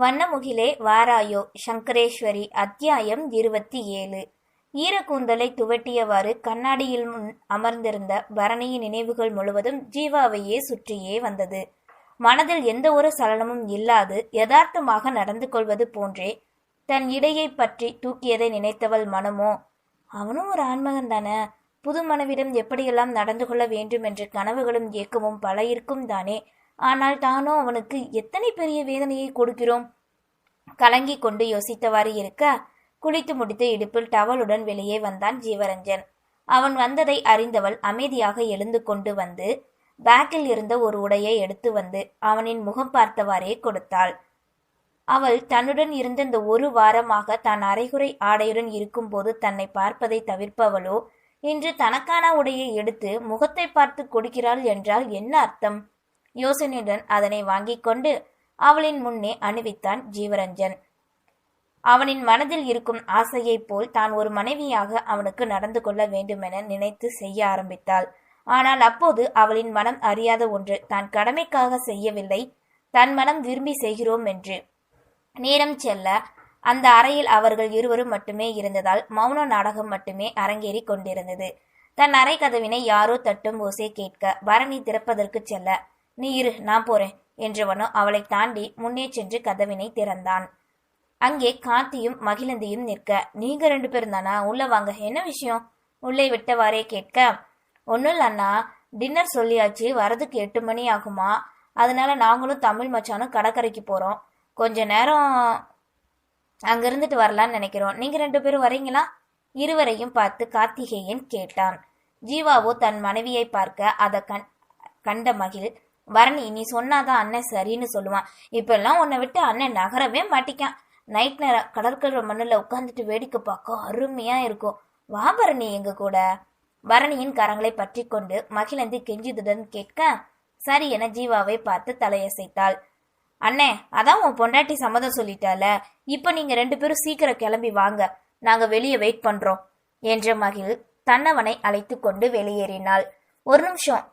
வண்ணமுகிலே வாராயோ சங்கரேஸ்வரி அத்தியாயம் இருபத்தி ஏழு. ஈரக்கூந்தலை துவட்டியவாறு கண்ணாடியில் முன் அமர்ந்திருந்த பரணியின் நினைவுகள் முழுவதும் ஜீவாவையே சுற்றியே வந்தது. மனதில் எந்த ஒரு சலனமும் இல்லாது யதார்த்தமாக நடந்து கொள்வது போன்றே தன் இடையை பற்றி தூக்கியதை நினைத்தவள் மனமோ அவனும் ஒரு ஆண்மகன் தானே? புது மனைவிடம் எப்படியெல்லாம் நடந்து கொள்ள வேண்டும் என்ற கனவுகளும் இயக்கமும் பல இருக்கும் தானே? ஆனால் தானோ அவனுக்கு எத்தனை பெரிய வேதனையை கொடுக்கிறோம்? கலங்கி கொண்டு யோசித்தவாறு இருக்க குளித்து முடித்து இடுப்பில் டவலுடன் வெளியே வந்தான் ஜீவரஞ்சன். அவன் வந்ததை அறிந்தவள் அமைதியாக எழுந்து கொண்டு வந்து பேக்கில் இருந்த ஒரு உடையை எடுத்து வந்து அவனின் முகம் பார்த்தவாறே கொடுத்தாள். அவள் தன்னுடன் இருந்த இந்த ஒரு வாரமாக தான் அரைகுறை ஆடையுடன் இருக்கும்போது தன்னை பார்ப்பதை தவிர்ப்பவளோ? இன்று தனக்கான உடையை எடுத்து முகத்தை பார்த்து கொடுக்கிறாள் என்றால் என்ன அர்த்தம்? யோசனையுடன் அதனை வாங்கிக் கொண்டு அவளின் முன்னே அணிவித்தான் ஜீவரஞ்சன். அவனின் மனதில் இருக்கும் ஆசையைப் போல் தான் ஒரு மனைவியாக அவனுக்கு நடந்து கொள்ள வேண்டுமென நினைத்து செய்ய ஆரம்பித்தாள். ஆனால் அப்போது அவளின் மனம் அறியாத ஒன்று தான் கடமைக்காக செய்யவில்லை தன் மனம் விரும்பி செய்கிறோம் என்று. நேரம் செல்ல அந்த அறையில் அவர்கள் இருவரும் மட்டுமே இருந்ததால் மௌன நாடகம் மட்டுமே அரங்கேறி கொண்டிருந்தது. தன் அறை கதவினை யாரோ தட்டும் ஓசை கேட்க பரணி திறப்பதற்கு செல்ல நீ இரு நான் போறேன் என்றவனோ அவளை தாண்டி முன்னே சென்று கதவினை திறந்தான். அங்கே கார்த்தியும் மகிழந்தியும் நிற்க நீங்க ரெண்டு பேரும் தானா? உள்ள வாங்க என்ன விஷயம்? உள்ளே விட்டவாறே கேட்க ஒன்றும் இல்லை அண்ணா டின்னர் சொல்லியாச்சு வரதுக்கு எட்டு மணி ஆகுமா? அதனால நாங்களும் தமிழ் மச்சானும் கடற்கரைக்கு போறோம். கொஞ்ச நேரம் அங்க இருந்துட்டு வரலான்னு நினைக்கிறோம். நீங்க ரெண்டு பேரும் வரீங்களா? இருவரையும் பார்த்து கார்த்திகேயன் கேட்டான். ஜீவாவோ தன் மனைவியை பார்க்க அதை கண் கண்ட மகிழ் பரணி நீ சொன்னாதான் அண்ணன் சரின்னு சொல்லுவான். இப்பெல்லாம் உன்னை விட்டு அண்ணன் நகரவே மாட்டிக்கான். நைட் நேரம் கடற்கரை மண்ணில் உட்காந்துட்டு வேடிக்கை பார்க்க அருமையா இருக்கும். வா பரணி எங்க கூட. பரணியின் கரங்களை பற்றி கொண்டு மகிழந்தி கெஞ்சிதுடன் கேட்க சரி என ஜீவாவை பார்த்து தலையசைத்தாள். அண்ணே அதான் உன் பொண்டாட்டி சம்மதம் சொல்லிட்டால. இப்போ நீங்க ரெண்டு பேரும் சீக்கிரம் கிளம்பி வாங்க. நாங்க வெளியே வெயிட் பண்றோம். என்ற மகிழ் தன்னவனை அழைத்து கொண்டு வெளியேறினாள். ஒரு நிமிஷம்.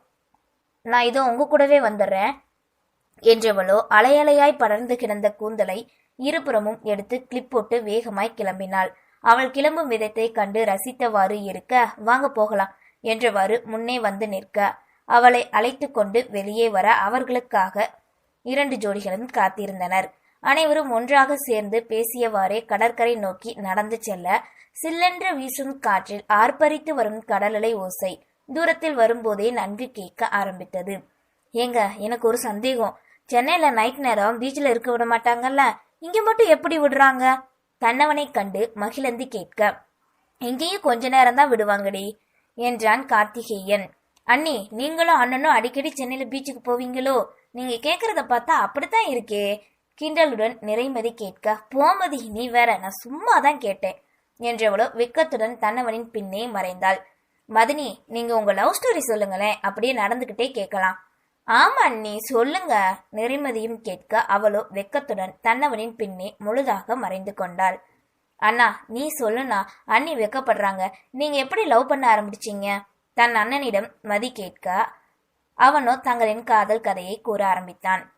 நான் இதோ உங்க கூடவே வந்துடுறேன் என்றவளோ அலையலையாய் படர்ந்து கிடந்த கூந்தலை இருபுறமும் எடுத்து கிளிப் போட்டு வேகமாய் கிளம்பினாள். அவள் கிளம்பும் விதத்தை கண்டு ரசித்தவாறு இருக்க வாங்க போகலாம் என்றவாறு முன்னே வந்து நிற்க. அவளை அழைத்து கொண்டு வெளியே வர அவர்களுக்காக இரண்டு ஜோடிகளும் காத்திருந்தனர். அனைவரும் ஒன்றாக சேர்ந்து பேசியவாறே கடற்கரை நோக்கி நடந்து செல்ல சில்லென்று வீசும் காற்றில் ஆர்ப்பரித்து வரும் கடலலை ஓசை. தூரத்தில் வரும்போதே நன்கு கேட்க ஆரம்பித்தது. ஏங்க எனக்கு ஒரு சந்தேகம். சென்னையில நைட் நேரம் பீச்சில் இருக்க விட மாட்டாங்கல்ல? இங்க மட்டும் எப்படி விடுறாங்க? தன்னவனை கண்டு மகிழந்து கேட்க இங்கேயும் கொஞ்ச நேரம் தான் விடுவாங்கடி என்றான் கார்த்திகேயன். அண்ணி நீங்களும் அண்ணனும் அடிக்கடி சென்னையில பீச்சுக்கு போவீங்களோ? நீங்க கேக்குறத பார்த்தா அப்படித்தான் இருக்கே கிண்டலுடன் நிறைமதி கேட்க போமதி நீ வேற நான் சும்மா தான் கேட்டேன் என்றவளோ வெக்கத்துடன் தன்னவனின் பின்னே மறைந்தாள். மதினி நீங்க உங்க லவ் ஸ்டோரி சொல்லுங்களேன். அப்படியே நடந்துகிட்டே கேட்கலாம். ஆமா அண்ணி சொல்லுங்க. நெறிமதியும் கேட்க அவளோ வெக்கத்துடன் தன்னவனின் பின்னே முழுதாக மறைந்து கொண்டாள். அண்ணா நீ சொல்லுண்ணா அண்ணி வெக்கப்படுறாங்க. நீங்க எப்படி லவ் பண்ண ஆரம்பிச்சீங்க? தன் அண்ணனிடம் மதி கேட்க அவனோ தங்களின் காதல் கதையை கூற ஆரம்பித்தான்.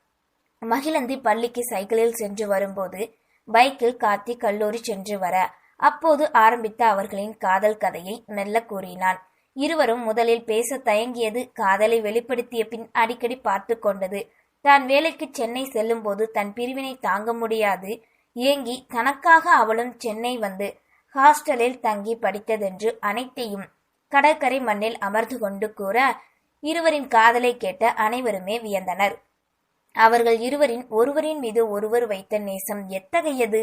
மகிழந்தி பள்ளிக்கு சைக்கிளில் சென்று வரும்போது பைக்கில் காத்தி கல்லூரி சென்று வர அப்போது ஆரம்பித்த அவர்களின் காதல் கதையை மெல்ல கூறினான். இருவரும் முதலில் பேச தயங்கியது காதலை வெளிப்படுத்திய பின் அடிக்கடி பார்த்து கொண்டது. தான் வேலைக்கு சென்னை செல்லும்போது தன் பிரிவினை தாங்க முடியாது. ஏங்கி தனக்காக அவளும் சென்னை வந்து ஹாஸ்டலில் தங்கி படித்ததென்று அனைத்தையும் கடற்கரை மண்ணில் அமர்ந்து கொண்டு கூற இருவரின் காதலை கேட்ட அனைவருமே வியந்தனர். அவர்கள் இருவரின் ஒருவரின் மீது ஒருவர் வைத்த நேசம் எத்தகையது?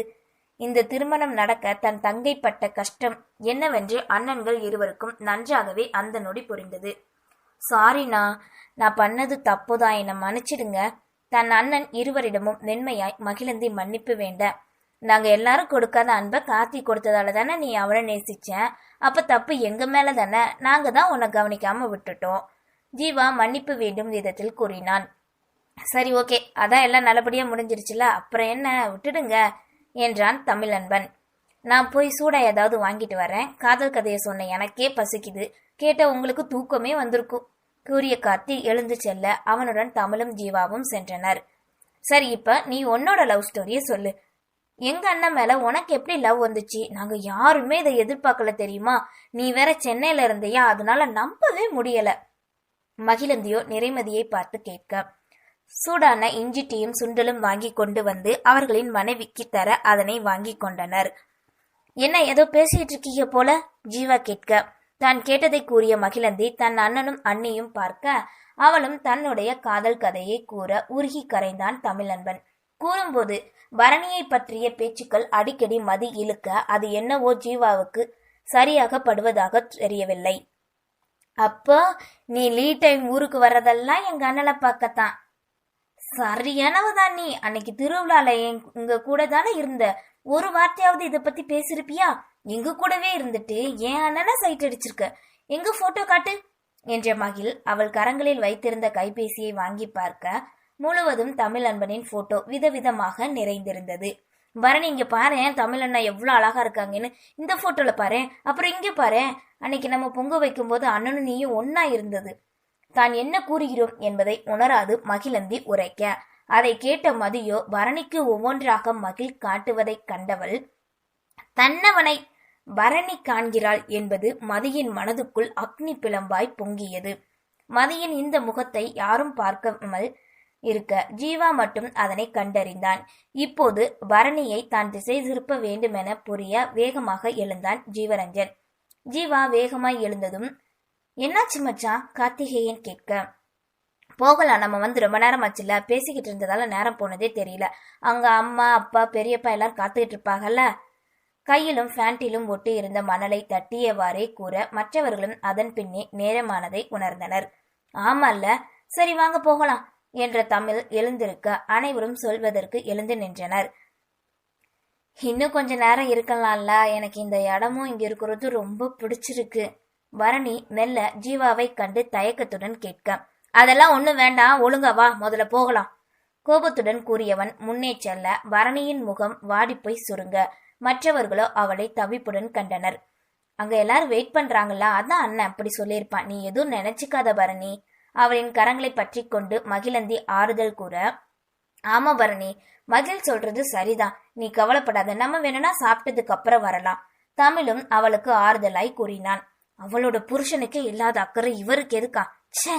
இந்த திருமணம் நடக்க தன் தங்கை பட்ட கஷ்டம் என்னவென்று அண்ணன்கள் இருவருக்கும் நன்றாகவே அந்த நொடி புரிந்தது. சாரிண்ணா நான் பண்ணது தப்புதான். என்னை மன்னிச்சிடுங்க. தன் அண்ணன் இருவரிடமும் மென்மையாய் மகிழந்தி மன்னிப்பு வேண்ட நாங்க எல்லாரும் கொடுக்காத அன்பை காத்தி கொடுத்ததால தானே நீ அவளை நேசிச்ச அப்ப தப்பு எங்க மேல தானே? நாங்க தான் உன்னை கவனிக்காம விட்டுட்டோம். ஜீவா மன்னிப்பு வேண்டும் விதத்தில் கூறினான். சரி ஓகே. அதான் எல்லாம் நல்லபடியா முடிஞ்சிருச்சுல. அப்புறம் என்ன? விட்டுடுங்க. என்றான் தமிழன்பன். நான் போய் சூடா ஏதாவது வாங்கிட்டு வரேன். காதல் கதையை சொன்ன எனக்கே பசிக்குது. கேட்ட உங்களுக்கு தூக்கமே வந்திருக்கும். கூறிய கார்த்தி எழுந்து செல்ல அவனுடன் தமிழும் ஜீவாவும் சென்றனர். சரி இப்ப நீ உன்னோட லவ் ஸ்டோரிய சொல்லு. எங்க அண்ணன் மேல உனக்கு எப்படி லவ் வந்துச்சு? நாங்க யாருமே இதை எதிர்பார்க்கல தெரியுமா? நீ வேற சென்னையில இருந்தியா? அதனால நம்பவே முடியல. மகிழந்தியோ நிறைமதியை பார்த்து கேட்க சூடான இஞ்சி டீயும் சுண்டலும் வாங்கி கொண்டு வந்து அவர்களின் மனைவிக்கு தர அதனை வாங்கி கொண்டனர். என்ன ஏதோ பேசிட்டு இருக்கீங்க போல? ஜீவா கேட்க. தான் கேட்டதை கூறிய மகிழந்தி தன் அண்ணனும் அண்ணியும் பார்க்க அவளும் தன்னுடைய காதல் கதையை கூற உருகி கரைந்தான் தமிழன்பன். கூறும்போது பரணியை பற்றிய பேச்சுக்கள் அடிக்கடி மதி இழுக்க அது என்னவோ ஜீவாவுக்கு சரியாக படுவதாக தெரியவில்லை. அப்போ நீ லீ டைம் ஊருக்கு வர்றதெல்லாம் எங்க அண்ணனை பார்க்கத்தான். சரியானவதான் நீ. அன்னைக்கு திருவிழால என் உங்க கூட தானே இருந்த. ஒரு வார்த்தையாவது இத பத்தி பேசிருப்பியா? எங்க கூடவே இருந்துட்டு என் அண்ணனை சைட் அடிச்சிருக்க? எங்க போட்டோ காட்டு? என்ற மகிழ் அவள் கரங்களில் வைத்திருந்த கைபேசியை வாங்கி பார்க்க முழுவதும் தமிழ் அன்பனின் போட்டோ விதவிதமாக நிறைந்திருந்தது. பரணி இங்க பாரு தமிழ் அண்ணா எவ்வளவு அழகா இருக்காங்கன்னு. இந்த போட்டோல பாரு அப்புறம் இங்க பாரு அன்னைக்கு நம்ம பொங்க வைக்கும்போது அண்ணனும் நீயும் ஒன்னா இருந்தது. தான் என்ன கூறுகிறோம் என்பதை உணராது மகிழந்தி உரைக்க. அதை கேட்ட மதியோ பரணிக்கு ஒவ்வொன்றாக மகிழ் காட்டுவதைக் கண்டவள் தன்னவனை பரணி காண்கிறாள் என்பது மதியின் மனதுக்குள் அக்னி பிளம்பாய் பொங்கியது. மதியின் இந்த முகத்தை யாரும் பார்க்காமல் இருக்க ஜீவா மட்டும் அதனை கண்டறிந்தான். இப்போது பரணியை தான் திசை திருப்ப வேண்டுமென புரிய வேகமாக எழுந்தான் ஜீவரஞ்சன். ஜீவா வேகமாய் எழுந்ததும் என்னாச்சு மச்சான் கார்த்திகேயன் கேட்க. போகலாம் நம்ம வந்து ரொம்ப நேரம் ஆச்சுல பேசிக்கிட்டு இருந்ததால நேரம் போனதே தெரியல. அங்க அம்மா அப்பா பெரியப்பா எல்லாரும் காத்துக்கிட்டு இருப்பாங்கல்ல? கையிலும் ஃபேண்டிலும் ஒட்டி இருந்த மணலை தட்டியவாறே கூற மற்றவர்களும் அதன் பின்னே நேரமானதை உணர்ந்தனர். ஆமல்ல. சரி வாங்க போகலாம் என்ற தமிழ் எழுந்திருக்க அனைவரும் சொல்வதற்கு எழுந்து நின்றனர். இன்னும் கொஞ்ச நேரம் இருக்கலாம்ல. எனக்கு இந்த இடமும் இங்க இருக்கிறது ரொம்ப பிடிச்சிருக்கு. பரணி மெல்ல ஜீவாவை கண்டு தயக்கத்துடன் கேட்க அதெல்லாம் ஒன்னும் வேண்டாம் ஒழுங்க வா முதல்ல போகலாம். கோபத்துடன் கூறியவன் முன்னே செல்ல பரணியின் முகம் வாடிப்போய் சுருங்க. மற்றவர்களோ அவளை தவிப்புடன் கண்டனர். அங்க எல்லாரும் வெயிட் பண்றாங்களா? அதான் அண்ணன் அப்படி சொல்லியிருப்பான். நீ எதுவும் நினைச்சுக்காத பரணி அவளின் கரங்களை பற்றி கொண்டு மகிழந்தி ஆறுதல் கூற ஆமா பரணி மகிழ் சொல்றது சரிதான். நீ கவலைப்படாத நம்ம வேணும்னா சாப்பிட்டதுக்கு அப்புறம் வரலாம். தமிழும் அவளுக்கு ஆறுதலாய் கூறினான். அவளோட புருஷனுக்கு இல்லாத அக்கறை இவருக்கு எதுக்கா? ச்சே.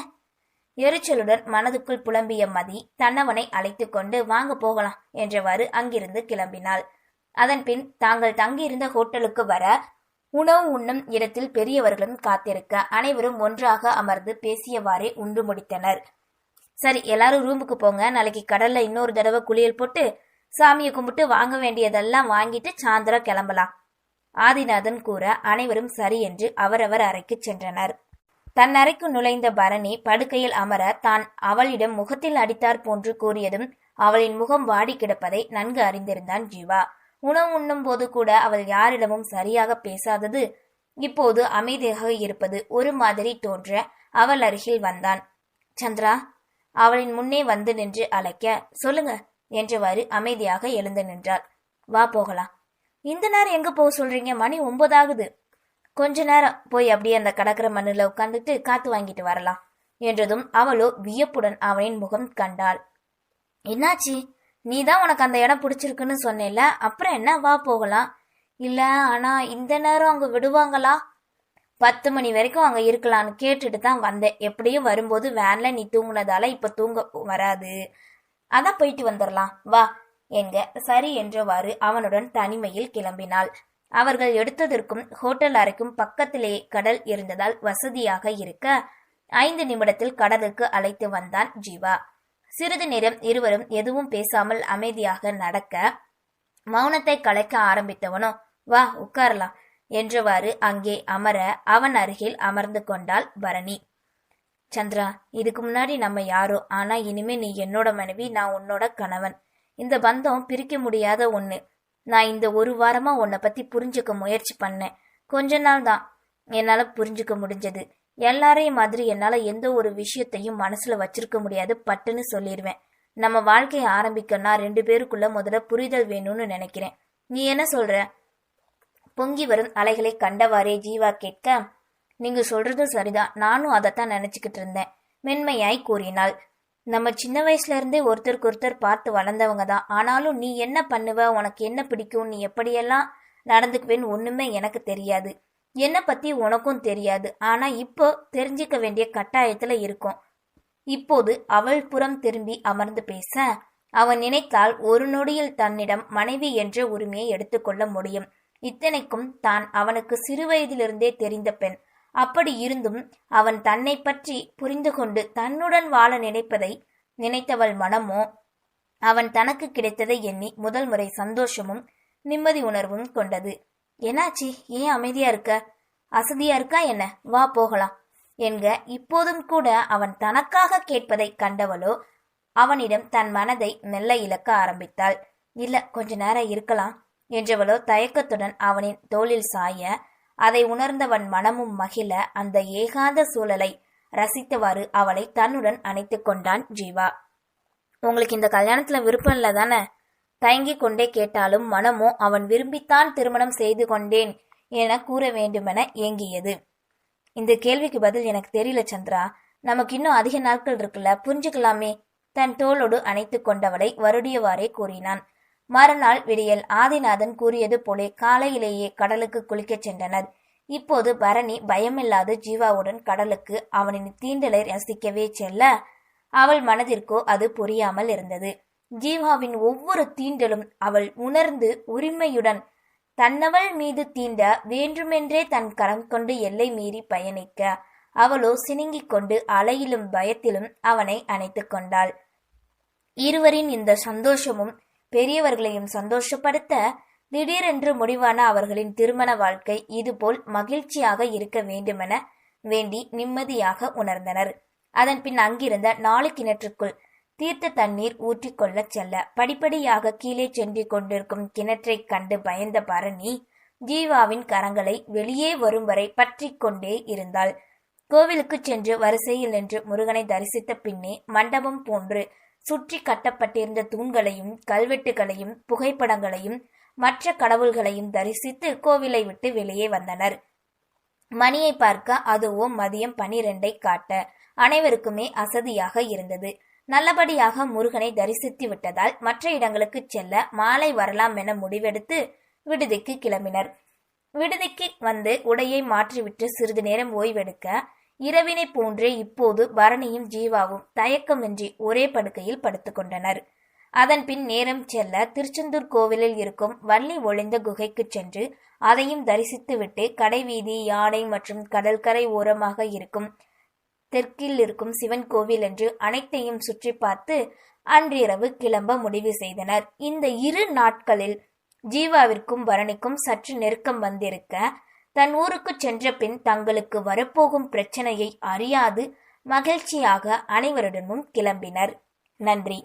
எரிச்சலுடன் மனதுக்குள் புலம்பிய மதி தன்னவனை அழைத்து கொண்டு வாங்க போகலாம் என்றவாறு அங்கிருந்து கிளம்பினாள். அதன்பின் தாங்கள் தங்கியிருந்த ஹோட்டலுக்கு வர உணவு உண்ணும் இடத்தில் பெரியவர்களும் காத்திருக்க அனைவரும் ஒன்றாக அமர்ந்து பேசியவாறே உண்டு முடித்தனர். சரி எல்லாரும் ரூமுக்கு போங்க. நாளைக்கு கடல்ல இன்னொரு தடவை குளியல் போட்டு சாமியை கும்பிட்டு வாங்க வேண்டியதெல்லாம் வாங்கிட்டு சாயந்தரம் கிளம்பலாம் ஆதிநாதன் கூற அனைவரும் சரி என்று அவரவர் அறைக்கு சென்றனர். தன் அறைக்கு நுழைந்த பரணி படுக்கையில் அமர தான் அவளிடம் முகத்தில் அடித்தார் போன்று கூறியதும் அவளின் முகம் வாடி கிடப்பதை நன்கு அறிந்திருந்தான் ஜீவா. உணவு உண்ணும் போது கூட அவள் யாரிடமும் சரியாக பேசாதது. இப்போது அமைதியாக இருப்பது ஒரு மாதிரி தோன்ற அவள் அருகில் வந்தான். சந்திரா அவளின் முன்னே வந்து நின்று அழைக்க சொல்லுங்க என்றவாறு அமைதியாக எழுந்து நின்றாள். வா போகலாம். இந்த நேரம் எங்க போக சொல்றீங்க? மணி ஒன்பதாகுது கொஞ்ச நேரம் போய் அப்படியே அந்த கடற்கரை மண்ணில் உட்காந்துட்டு காத்து வாங்கிட்டு வரலாம் என்றதும் அவளோ வியப்புடன் அவனின் முகம் கண்டாள். என்னாச்சு? நீ தான் உனக்கு அந்த இடம் பிடிச்சிருக்குன்னு சொன்னேல அப்புறம் என்ன? வா போகலாம். இல்ல ஆனா இந்த நேரம் அங்க விடுவாங்களா? பத்து மணி வரைக்கும் அங்க இருக்கலாம்னு கேட்டுட்டு தான் வந்தேன். எப்படியும் வரும்போது வேன்ல நீ தூங்குனதால இப்ப தூங்க வராது. அதான் போயிட்டு வந்துடலாம் வா என்க சரி என்றவாறு அவனுடன் தனிமையில் கிளம்பினாள். அவர்கள் எடுத்ததற்கும் ஹோட்டல் அறைக்கும் பக்கத்திலே கடல் இருந்ததால் வசதியாக இருக்க ஐந்து நிமிடத்தில் கடலுக்கு அழைத்து வந்தான் ஜீவா. சிறிது நேரம் இருவரும் எதுவும் பேசாமல் அமைதியாக நடக்க மௌனத்தை கலைக்க ஆரம்பித்தவனோ வா உட்காரலாம் என்றவாறு அங்கே அமர அவன் அருகில் அமர்ந்து கொண்டாள் பரணி. சந்திரா இதுக்கு முன்னாடி நம்ம யாரோ ஆனா இனிமே நீ என்னோட மனைவி நான் உன்னோட கணவன். இந்த பந்தம் பிரிக்க முடியாத ஒண்ணு. நான் இந்த ஒரு வாரமா உன்னை பத்தி புரிஞ்சுக்க முயற்சி பண்ணேன். கொஞ்ச நாள் தான் என்னால புரிஞ்சுக்க முடிஞ்சது. எல்லாரையும் மாதிரி என்னால எந்த ஒரு விஷயத்தையும் மனசுல வச்சிருக்க முடியாது பட்டுன்னு சொல்லிடுவேன் நம்ம வாழ்க்கையை ஆரம்பிக்கணும்னா ரெண்டு பேருக்குள்ள முதல்ல புரிதல் வேணும்னு நினைக்கிறேன். நீ என்ன சொல்ற? பொங்கி வரும் அலைகளை கண்டவாறே ஜீவா கேட்க நீங்க சொல்றதும் சரிதான். நானும் அதைத்தான் நினைச்சுக்கிட்டு இருந்தேன். மென்மையாய் கூறினாள். நம்ம சின்ன வயசுல இருந்தே ஒருத்தருக்கு ஒருத்தர் பார்த்து வளர்ந்தவங்க தான். ஆனாலும் நீ என்ன பண்ணுவ? உனக்கு என்ன பிடிக்கும்? நீ எப்படியெல்லாம் நடந்துக்குவேன்னு ஒண்ணுமே எனக்கு தெரியாது. என்னை பத்தி உனக்கும் தெரியாது. ஆனா இப்போ தெரிஞ்சுக்க வேண்டிய கட்டாயத்துல இருக்கும். இப்போது அவள் புறம் திரும்பி அமர்ந்து பேச அவன் நினைத்தால் ஒரு நொடியில் தன்னிடம் மனைவி என்ற உரிமையை எடுத்துக்கொள்ள முடியும். இத்தனைக்கும் தான் அவனுக்கு சிறுவயதிலிருந்தே தெரிந்த பெண். அப்படி இருந்தும் அவன் தன்னை பற்றி புரிந்து கொண்டு தன்னுடன் வாழ நினைப்பதை நினைத்தவள் மனமோ? அவன் தனக்கு கிடைத்ததை எண்ணி முதல் முறை சந்தோஷமும் நிம்மதி உணர்வும் கொண்டது. என்னாச்சி? ஏன் அமைதியா இருக்க? அசதியா இருக்கா என்ன? வா போகலாம் என்க இப்போதும் கூட அவன் தனக்காக கேட்பதை கண்டவளோ அவனிடம் தன் மனதை மெல்ல இழக்க ஆரம்பித்தாள். இல்ல கொஞ்ச நேரம் இருக்கலாம் என்றவளோ தயக்கத்துடன் அவனின் தோளில் சாய அதை உணர்ந்தவன் மனமும் மகிழ அந்த ஏகாந்த சூழலை ரசித்தவாறு அவளை தன்னுடன் அணைத்து கொண்டான் ஜீவா. உங்களுக்கு இந்த கல்யாணத்துல விருப்பம் இல்ல தானே தயங்கி கொண்டே கேட்டாலும் மனமோ அவன் விரும்பித்தான் திருமணம் செய்து கொண்டேன் என கூற வேண்டுமென ஏங்கியது. இந்த கேள்விக்கு பதில் எனக்கு தெரியல சந்திரா. நமக்கு இன்னும் அதிக நாட்கள் இருக்குல்ல புரிஞ்சுக்கலாமே. தன் தோளோடு அணைத்து கொண்டவளை வருடியவாறே கூறினான். மறுநாள் விடியல் ஆதிநாதன் கூறியது போலே காலையிலேயே கடலுக்கு குளிக்கச் சென்றனர். இப்போது பரணி பயமில்லாது ஜீவாவுடன் கடலுக்கு அவனின் தீண்டலை ரசிக்கவே செல்ல அவள் மனதிற்கோ அது புரியாமல் இருந்தது. ஜீவாவின் ஒவ்வொரு தீண்டலும் அவள் உணர்ந்து உரிமையுடன் தன்னவள் மீது தீண்ட வேண்டுமென்றே தன் கரம் கொண்டு எல்லை மீறி பயணிக்க அவளோ சினுங்கிக் கொண்டு அலையிலும் பயத்திலும் அவனை அணைத்துக் கொண்டாள். இருவரின் இந்த சந்தோஷமும் பெரியவர்களையும் சந்தோஷப்படுத்த திடீரென்று முடிவான அவர்களின் திருமண வாழ்க்கை இதுபோல் மகிழ்ச்சியாக இருக்க வேண்டுமென வேண்டி நிம்மதியாக உணர்ந்தனர். அதன் பின் அங்கிருந்த நாலு கிணற்றுக்குள் தீர்த்த தண்ணீர் ஊற்றிக்கொள்ளச் செல்ல படிப்படியாக கீழே சென்று கொண்டிருக்கும் கிணற்றைக் கண்டு பயந்த பரணி ஜீவாவின் கரங்களை வெளியே வரும் வரை பற்றி கொண்டே இருந்தாள். கோவிலுக்கு சென்று வரிசையில் நின்று முருகனை தரிசித்த பின்னே மண்டபம் போன்று சுற்றி கட்டப்பட்டிருந்த தூண்களையும் கல்வெட்டுகளையும் புகைப்படங்களையும் மற்ற கடவுள்களையும் தரிசித்து கோவிலை விட்டு வெளியே வந்தனர். மணியை பார்க்க அதுவோ மதியம் பனிரெண்டை காட்ட அனைவருக்குமே அசதியாக இருந்தது. நல்லபடியாக முருகனை தரிசித்து விட்டதால் மற்ற இடங்களுக்கு செல்ல மாலை வரலாம் என முடிவெடுத்து விடுதிக்கு கிளம்பினர். விடுதிக்கு வந்து உடையை மாற்றிவிட்டு சிறிது நேரம் ஓய்வெடுக்க இரவினை போன்றே இப்போது பரணியும் ஜீவாவும் தயக்கமின்றி ஒரே படுக்கையில் படுத்துக்கொண்டனர். அதன் பின் நேரம் செல்ல திருச்செந்தூர் கோவிலில் இருக்கும் வள்ளி ஒளிந்த குகைக்கு சென்று அதையும் தரிசித்துவிட்டு கடைவீதி யானை மற்றும் கடற்கரை ஓரமாக இருக்கும் தெற்கில் இருக்கும் சிவன் கோவில் என்று அனைத்தையும் சுற்றி பார்த்து அன்றிரவு கிளம்ப முடிவு செய்தனர். இந்த இரு நாட்களில் ஜீவாவிற்கும் பரணிக்கும் சற்று நெருக்கம் வந்திருக்க தன் ஊருக்கு சென்ற பின் தங்களுக்கு வரப்போகும் பிரச்சனையை அறியாது மகிழ்ச்சியாக அனைவருடனும் கிளம்பினர். நன்றி.